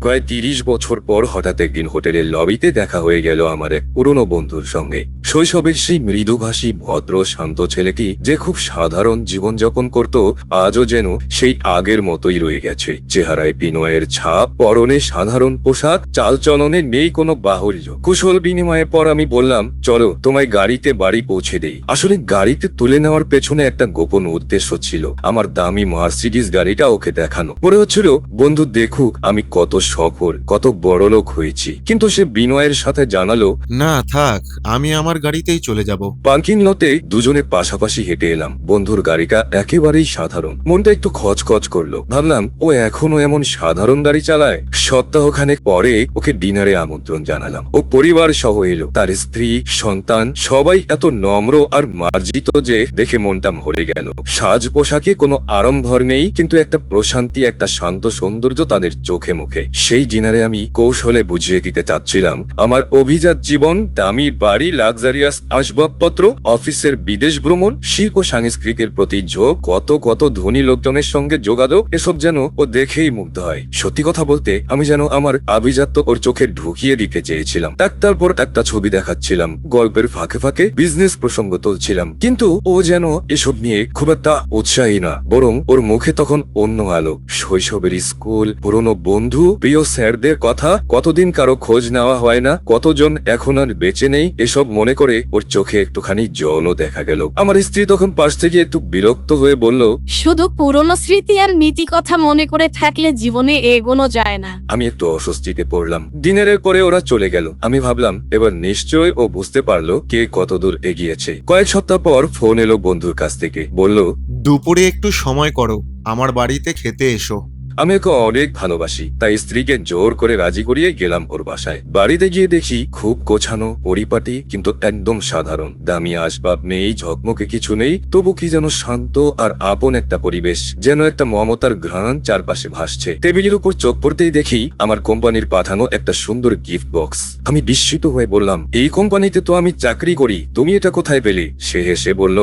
প্রায় তিরিশ বছর পর হঠাৎ একদিন হোটেলের লবিতে দেখা হয়ে গেল আমার এক পুরনো বন্ধুর সঙ্গে। শৈশবের সেই মৃদুভাষী, ভদ্র, শান্ত ছেলেটি যে খুব সাধারণ জীবনযাপন করত, আজও যেন সেই আগের মতোই রয়ে গেছে। চেহারায় বিনয়ের ছাপ, পরনে সাধারণ পোশাক, চালচলনে নেই কোনো বাহুল্য। কুশল বিনিময়ের পর আমি বললাম, চলো, তোমায় গাড়িতে বাড়ি পৌঁছে দেই। আসলে গাড়িতে তুলে নেওয়ার পেছনে একটা গোপন উদ্দেশ্য ছিল। আমার দামি মার্সিডিস গাড়িটা ওকে দেখানো। মনে হচ্ছিল, বন্ধু, দেখুক আমি কত সফর কত বড়লোক হয়েছি। কিন্তু সে বিনয়ের সাথে জানালো না থাক আমি আমার গাড়িতেই চলে যাব। পার্কিং লতে দুজনে পাশাপাশি হেঁটে এলাম। বন্ধুর গাড়িটা একেবারেই সাধারণ। মনটা একটু খচখচ করল। ভাবলাম ও এখনও এমন সাধারণ গাড়ি চালায়? সপ্তাহখানেক পরে ওকে ডিনারে আমন্ত্রণ জানালাম। ও পরিবার সহ এলো। তার স্ত্রী সন্তান সবাই এত নম্র আর মার্জিত যে দেখে মনটা ভরে গেল। সাজ পোশাকে কোনো আড়ম্বর নেই কিন্তু একটা প্রশান্তি একটা শান্ত সৌন্দর্য তাদের চোখে মুখে। সেই ডিনারে আমি কৌশলে বুঝিয়ে দিতে চাচ্ছিলাম। আমার অভিজাত জীবন, দামি বাড়ি, লাক্সারিয়াস আসবাবপত্র, অফিসের বিদেশ ভ্রমণ, শিল্প সংস্কৃতির প্রতি ঝোঁক, কত কত ধনী লোকজনের সঙ্গে যোগাযোগ, এসব যেন ও দেখেই মুগ্ধ হয়। সত্যি কথা বলতে, আমি যেন আমার আভিজাত্য ওর চোখে ঢুকিয়ে দিতে চেয়েছিলাম। ডাক্তার পর একটা ছবি দেখাচ্ছিলাম, গল্পের ফাঁকে ফাঁকে বিজনেস প্রসঙ্গ তুলছিলাম। কিন্তু ও যেন এসব নিয়ে খুব একটা উৎসাহী না, বরং ওর মুখে তখন অন্য আলো। শৈশবের স্কুল, পুরনো বন্ধু প্রিয় স্যারদের কথা কতদিন কারও খোঁজ নেওয়া হয় না কতজন এখন আর বেঁচে নেই এসব মনে করে ওর চোখে একটুখানি জলও দেখা গেল। আমার স্ত্রী তখন পাশ থেকে একটু বিরক্ত হয়ে বলল শুধু পুরনো স্মৃতি আর নীতি কথা মনে করে থাকলে জীবনে এগোনো যায় না। আমি একটু অস্বস্তিতে পড়লাম। দিনের পরে ওরা চলে গেল। আমি ভাবলাম এবার নিশ্চয় ও বুঝতে পারল কে কতদূর এগিয়েছে। কয়েক সপ্তাহ পর ফোন এলো বন্ধুর কাছ থেকে। বলল দুপুরে একটু সময় করো আমার বাড়িতে খেতে এসো। আমি ওকে অনেক ভালোবাসি তাই স্ত্রীকে জোর করে রাজি করিয়ে গেলাম ওর বাসায়। বাড়িতে গিয়ে দেখি খুব গোছানো পরিপাটি কিন্তু একদম সাধারণ। দামি আসবাব নেই ঝকমকে কিছু নেই তবু কি যেন শান্ত আর আপন একটা পরিবেশ যেন একটা মমতার ঘ্রাণ চারপাশে ভাসছে। টেবিলের উপর চোখ পড়তেই দেখি আমার কোম্পানির পাঠানো একটা সুন্দর গিফট বক্স। আমি বিস্মিত হয়ে বললাম এই কোম্পানিতে তো আমি চাকরি করি তুমি এটা কোথায় পেলে? সে হেসে বলল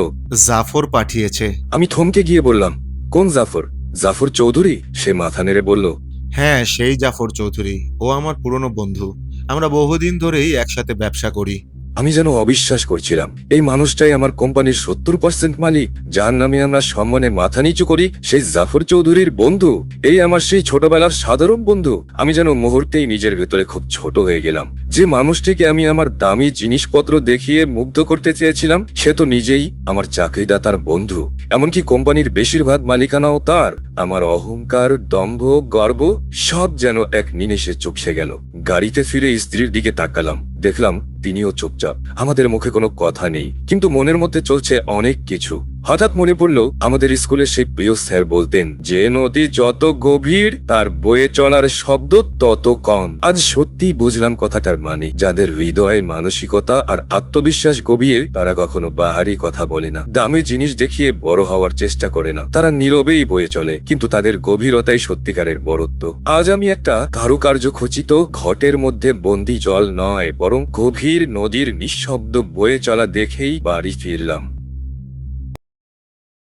জাফর পাঠিয়েছে। আমি থমকে গিয়ে বললাম কোন জাফর? জাফর চৌধুরী? সে মাথা নেড়ে বলল হ্যাঁ সেই জাফর চৌধুরী। ও আমার পুরনো বন্ধু। আমরা বহুদিন ধরেই একসাথে ব্যবসা করি। আমি যেন অবিশ্বাস করছিলাম। এই মানুষটাই আমার কোম্পানির সত্তর পার্সেন্ট মালিক, যার নামে আমরা সম্মানে মাথা নিচু করি, সেই জাফর চৌধুরীর বন্ধু। এই আমার সেই ছোটবেলার সাধারণ বন্ধু। আমি যেন মুহূর্তেই নিজের ভেতরে খুব ছোট হয়ে গেলাম। যে মানুষটিকে আমি আমার দামি জিনিসপত্র দেখিয়ে মুগ্ধ করতে চেয়েছিলাম, সে তো নিজেই আমার চাকরিদাতার বন্ধু। এমনকি কোম্পানির বেশিরভাগ মালিকানাও তার। আমার অহংকার, দম্ভ, গর্ব, সব যেন এক নিমেষে চুপসে গেল। গাড়িতে ফিরে স্ত্রীর দিকে তাকালাম। দেখলাম তিনিও চুপচাপ। আমাদের মুখে কোনো কথা নেই, কিন্তু মনের মধ্যে চলছে অনেক কিছু। হঠাৎ মনে পড়ল, আমাদের স্কুলের সেই প্রিয় স্যার বলতেন, যে নদী যত গভীর, তার বয়ে চলার শব্দ তত কম। আজ সত্যি বুঝলাম কথাটার মানে যাদের হৃদয় মানসিকতা আর আত্মবিশ্বাস গভীর, তারা কখনো বাহারি কথা বলে না। দামি জিনিস দেখিয়ে বড় হওয়ার চেষ্টা করে না। তারা নীরবেই বয়ে চলে, কিন্তু তাদের গভীরতাই সত্যিকারের বড়ত্ব। আজ আমি একটা কারুকার্য খচিত ঘটের মধ্যে বন্দি জল নয়, বরং গভীর নদীর নিঃশব্দ বয়ে চলা দেখেই বাড়ি ফিরলাম।